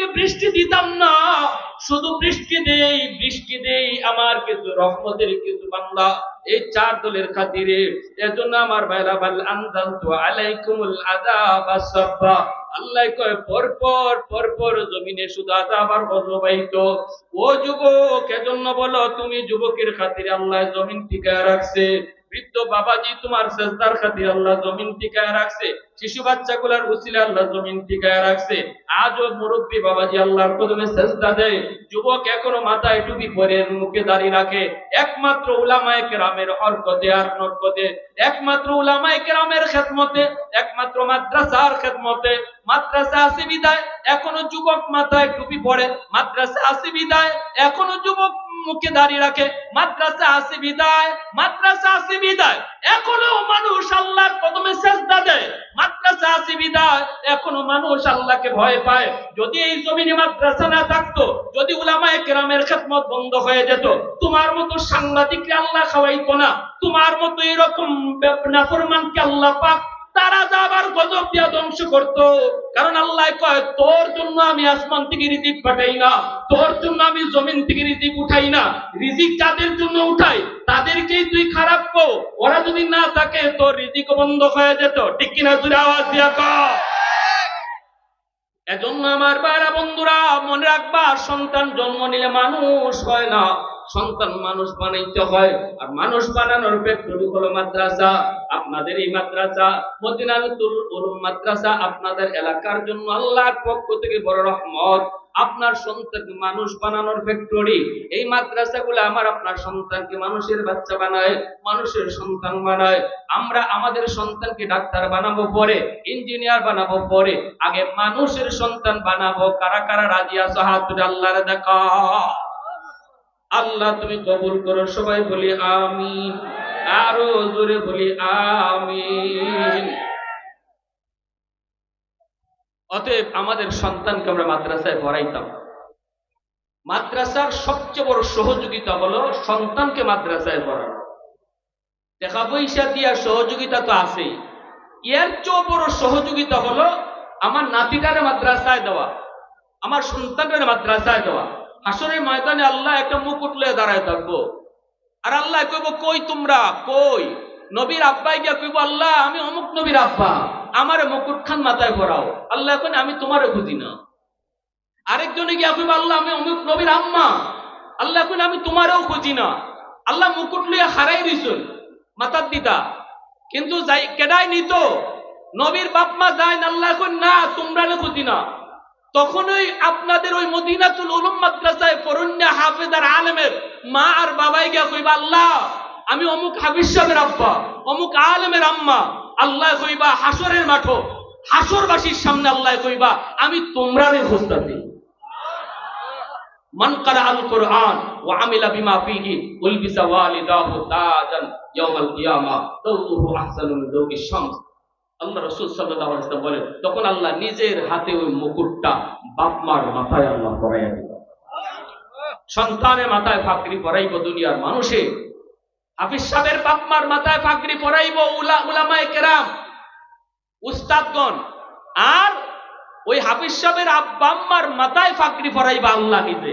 থেকে বৃষ্টি দিতাম না। শুধু বৃষ্টি দেই বৃষ্টি দেই, আমার কিছু রহমতের কিছু বাংলা। এই চার দলের খাতিরে এজন্য আমার ভাইরা বাল, আনজালতু আলাইকুমুল আযাব আসাফা আল্লাহ কয়, পর পর পর পর জমিনে শুধু ও যুবক, এজন্য বলো, তুমি যুবকের খাতিরে আল্লাহ জমিন টিকায় রাখছে। বৃদ্ধ বাবাজি তোমার সেজদার খাতির আল্লাহ জমিন টিকায় রাখছে, শিশু বাচ্চাগুলার উসিলে আল্লাহ জমিন টিকায় রাখছে। আজও মুরব্বী বাবাজি আল্লাহর কদমে সেজদা দেয়, যুবক এখনও মাথায় টুপি পরে মুখে দাঁড়িয়ে রাখে। একমাত্র উলামায়ে কেরামের হরকতে আর নরকতে, একমাত্র উলামায়ে কেরামের খেদমতে, একমাত্র মাদ্রাসার খেদমতে। মাদ্রাসা আছে বিদায়, এখনও যুবক মাথায় টুপি পরে, মাদ্রাসা আছে বিদায়, এখনও যুবক মুখে দাঁড়িয়ে রাখে, মাদ্রাসা আছে বিদায়, মাদ্রাসা আছে বিদায়। এখনও মানুষ আল্লাহর কদমে সেজদা দেয়, মাদ্রাসা আছে বিদায়। এখনও মানুষ আল্লাহকে ভয় পায়। যদি এই জমিনে মাদ্রাসা না থাকতো, যদি উলামায়ে কেরামের খেদমত বন্ধ হয়ে যেত, তোমার মতো সাংবাদিককে আল্লাহ খাওয়াইতো না, তোমার মতো এরকম নাফরমানকে আল্লাহ পাক তারা যাবার গজব দিয়া ধ্বংস করত। কারণ আল্লাহ কয়, তোর জন্য আমি আসমান থেকে রিজিক পাঠাই না। তোর জন্য আমি জমিন থেকে রিজিক উঠাই না। রিজিক যাদের জন্য উঠাই, তাদেরকেই তুই খারাপ কো। ওরা যদি না থাকে, তোর রিজিক বন্ধ হয়ে যেত। ঠিক কিনা জুড়ে আওয়াজ দিয়া কর এজন্য আমার বাইরা বন্ধুরা, মনে রাখবা, সন্তান জন্ম নিলে মানুষ হয় না। সন্তান মানুষ বানাইতে হয়। আর মানুষ বানানোর ফ্যাক্টরি হলো মাদ্রাসা। আপনাদের এই মাদ্রাসা মদিনাতুল উলুম মাদ্রাসা আপনাদের এলাকার জন্য আল্লাহর পক্ষ থেকে বড় রহমত। আপনার সন্তানকে মানুষ বানানোর ফ্যাক্টরি এই মাদ্রাসাগুলো আমার আপনার সন্তানকে মানুষের বাচ্চা বানায়, মানুষের সন্তান বানায়। আমরা আমাদের সন্তানকে ডাক্তার বানাবো পরে, ইঞ্জিনিয়ার বানাবো পরে। আগে মানুষের সন্তান বানাবো। কারা কারা রাজি আছো? হাত আল্লাহর দেখা। আল্লাহ তুমি কবুল করো, সবাই বলি আমিন, আরও জোরে বলি আমিন। অতএব আমাদের সন্তানকে আমরা মাদ্রাসায় পড়াইতাম। মাদ্রাসার সবচেয়ে বড় সহযোগিতা হলো সন্তানকে মাদ্রাসায় পড়ানো। দেখা পয়সা দিয়া সহযোগিতা তো আছেই। এর চেয়েও বড় সহযোগিতা হলো আমার নাতিটারে মাদ্রাসায় দেওয়া, আমার সন্তানের মাদ্রাসায় দেওয়া। হাসরের ময়দানে আল্লাহ একটা মুকুট লয়ে দাঁড়ায় থাকব। আর আল্লাহ কইব, কই তোমরা? কই? নবীর আব্বাই গিয়া কইব, আল্লাহ, আমি অমুক নবীর আব্বা। আমারে মুকুট খান মাথায় পরাও আল্লাহ এখন আমি তোমারে খুঁজি না। আরেকজনে গিয়া কইব, আল্লাহ, আমি অমুক নবীর আম্মা। আল্লাহ এখন আমি তোমারেও খুঁজি না। আল্লাহ মুকুট লইয়া হারাই দিছুন, মাথার দিতা কিন্তু যাই, কেডাই নিত? নবীর বাপ মা যায় না আল্লাহ এখন না তোমরা খুঁজি না। তখনই আপনাদের ওই মদিনাতুল উলুম মাদ্রাসায় ফরুন্না হাফেজার আলেমের মা আর বাবাই গিয়া কইবা, আল্লাহ, আমি অমুক হাফিজ সাহেবের আব্বা, অমুক আলেমের আম্মা, আল্লাহ কইবা হাসরের মাঠো হাসরবাসীর সামনে আল্লাহ কইবা, আমি তোমরারে খুঁজতাছি মান কারা আল কোরআন ওয়া আমিলা বিমা ফিহি উলবিসা ওয়ালিদাহু তাজান ইয়াউমাল কিয়ামা দাউহু আহসানু মিন শামস। আল্লাহ রসুল সাল্লাল্লাহু আলাইহি ওয়াসাল্লাম বলেন, তখন আল্লাহ নিজের হাতে ওই মুকুটটা বাপ মার মাথায় আল্লাহ পরাইয়া দিল। সন্তানের মাথায় ফাকরি পরাইব, দুনিয়ার মানুষে। হাফিজ সাহেবের বাপ মার মাথায় ফাকরি পরাইব, উলা, উলামায়ে কেরাম, উস্তাদগণ। আর ওই হাফিজ সাহেবের আব্বা মাথায় ফাকরি পরাইবা আল্লাহ নিজে।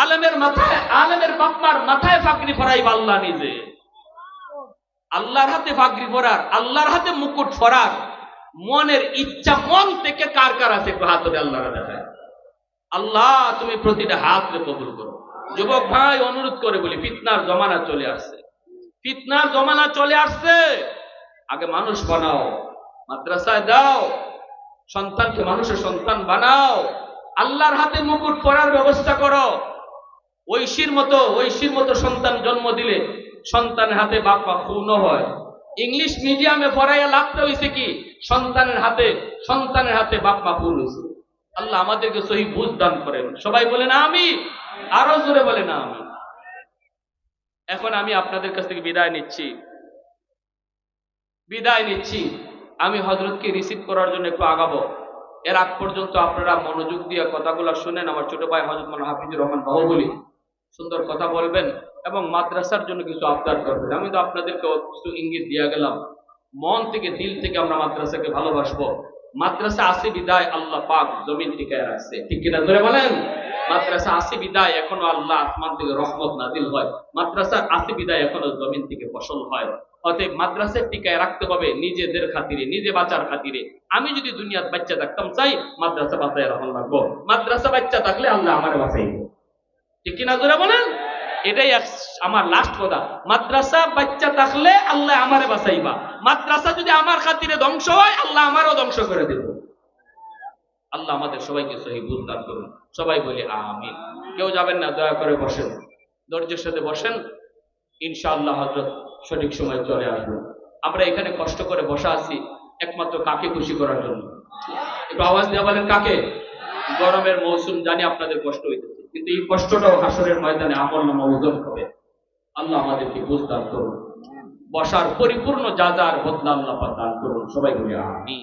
আলেমের মাথায়, আলেমের বাপমার মাথায় ফাকরি পরাইবা আল্লাহ নিজে। আল্লাহর হাতে ফাগরি পরার আল্লাহর হাতে মুকুট পরার মনের ইচ্ছা মন থেকে কার কার আছে হাত ধরে আল্লাহর দেখায়। আল্লাহ, তুমি প্রতিটা হাত রে কবুল করো। যুবক ভাই, অনুরোধ করে বলি, ফিতনার জমানা চলে আসছে। ফিতনার জমানা চলে আসছে। আগে মানুষ বানাও, মাদ্রাসায় দাও, সন্তানকে মানুষের সন্তান বানাও, আল্লাহর হাতে মুকুট পরার ব্যবস্থা করো। ঐশীর মতো ঐশীর মতো সন্তান জন্ম দিলে সন্তানের হাতে বাপ মা খুন হয়। ইংলিশ মিডিয়ামে পড়াইয়া লাভটা হয়েছে কি? সন্তানের হাতে সন্তানের হাতে বাপ মা খুন হয়েছে আল্লাহ আমাদেরকে সহি বুঝ দান করেন। সবাই বলেন আমি আরও জোরে বলেন আমি এখন আমি আপনাদের কাছ থেকে বিদায় নিচ্ছি। বিদায় নিচ্ছি। আমি হজরতকে রিসিভ করার জন্য একটু আগাবো। এর আগ পর্যন্ত আপনারা মনোযোগ দিয়ে কথাগুলো শুনেন। আমার ছোট ভাই হজরত মানা হাফিজুর রহমান বাহুবলি। সুন্দর কথা বলবেন। এবং মাদ্রাসার জন্য কিছু আবদার করবেন আমি তো আপনাদেরকে কিছু ইঙ্গিত দিয়ে গেলাম, মন থেকে, দিল থেকে আমরা মাদ্রাসাকে ভালোবাসবো। মাদ্রাসা আসি বিদায়, আল্লাহ পাক জমিন টিকায় রাখছে। ঠিক কিনা ধরে বলেন? মাদ্রাসা আসি বিদায়, এখনও আল্লাহ আসমান থেকে রহমত নাজিল হয়। মাদ্রাসার আসি বিদায় এখনও জমিন থেকে ফসল হয়। অতএব মাদ্রাসার টিকায় রাখতে হবে নিজেদের খাতিরে, নিজে বাঁচার খাতিরে। আমি যদি দুনিয়ার বাচ্চা থাকতাম, চাই মাদ্রাসা বাঁচায় রাখুন লাগবো। মাদ্রাসা বাচ্চা থাকলে আল্লাহ আমার বাঁচাইব। ঠিক কিনা ধরে বলেন? এটাই আমার লাস্ট কথা। মাদ্রাসা বাচ্চা থাকলে আল্লাহ আমারে বাঁচাইবা। মাদ্রাসা যদি আমার খাতিরে ধ্বংস হয়, আল্লাহ আমারও ধ্বংস করে দেব। আল্লাহ আমাদের সবাইকে সহি দান করুন। সবাই বলি আমিন। কেউ যাবেন না, দয়া করে বসেন। ধৈর্যের সাথে বসেন। ইনশাআল্লাহ হজরত সঠিক সময় চলে আসবেন আমরা এখানে কষ্ট করে বসা আছি একমাত্র কাকে খুশি করার জন্য? একটু আওয়াজ দেওয়া বলেন কাকে? গরমের মৌসুম, জানি আপনাদের কষ্ট হইতেছে, কিন্তু এই কষ্টটাও হাসরের ময়দানে আমল নামা ওজন হবে। আল্লাহ আমাদেরকে বুঝদান করুন। বসার পরিপূর্ণ যা যার বদলা আল্লাহ দান করুন। সবাই বলি আমি